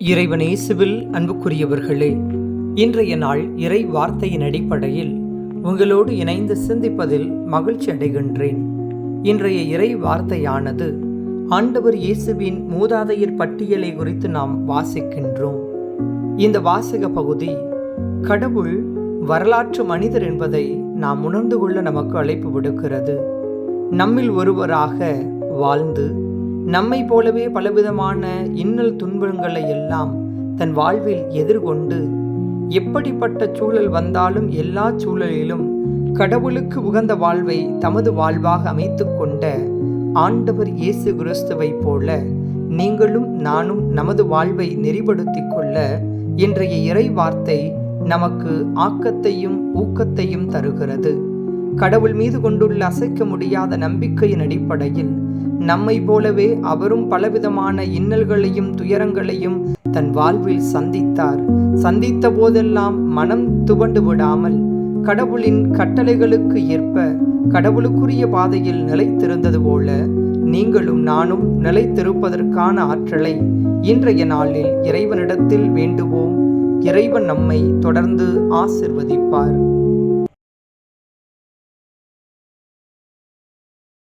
இறைவன் இயேசுவில் அன்புக்குரியவர்களே இன்றைய நாள் இறை வார்த்தையின் அடிப்படையில் உங்களோடு இணைந்து சிந்திப்பதில் மகிழ்ச்சி அடைகின்றேன். இன்றைய இறை வார்த்தையானது ஆண்டவர் இயேசுவின் மூதாதையர் பட்டியலை குறித்து நாம் வாசிக்கின்றோம். இந்த வாசக பகுதி கடவுள் வரலாற்று மனிதர் என்பதை நாம் உணர்ந்து கொள்ள நமக்கு அழைப்பு விடுக்கிறது. நம்மில் ஒருவராக வாழ்ந்து நம்மை போலவே பலவிதமான இன்னல் துன்பங்களை எல்லாம் தன் வாழ்வில் எதிர்கொண்டு எப்படிப்பட்ட சூழல் வந்தாலும் எல்லா சூழலிலும் கடவுளுக்கு உகந்த வாழ்வை தமது வாழ்வாக அமைத்து கொண்ட ஆண்டவர் இயேசு கிறிஸ்துவைப் போல நீங்களும் நானும் நமது வாழ்வை நெறிப்படுத்திக் கொள்ள இன்றைய இறை வார்த்தை நமக்கு ஆக்கத்தையும் ஊக்கத்தையும் தருகிறது. கடவுள் மீது கொண்டுள்ள அசைக்க முடியாத நம்பிக்கையின் அடிப்படையில் நம்மை போலவே அவரும் பலவிதமான இன்னல்களையும் துயரங்களையும் தன் வாழ்வில் சந்தித்தார். சந்தித்த போதெல்லாம் மனம் துவண்டு விடாமல் கடவுளின் கட்டளைகளுக்கு ஏற்ப கடவுளுக்குரிய பாதையில் நிலைத்திருந்தது போல நீங்களும் நானும் நிலைத்திருப்பதற்கான ஆற்றலை இன்றைய நாளில் இறைவனிடத்தில் வேண்டுவோம். இறைவன் நம்மை தொடர்ந்து ஆசிர்வதிப்பார்.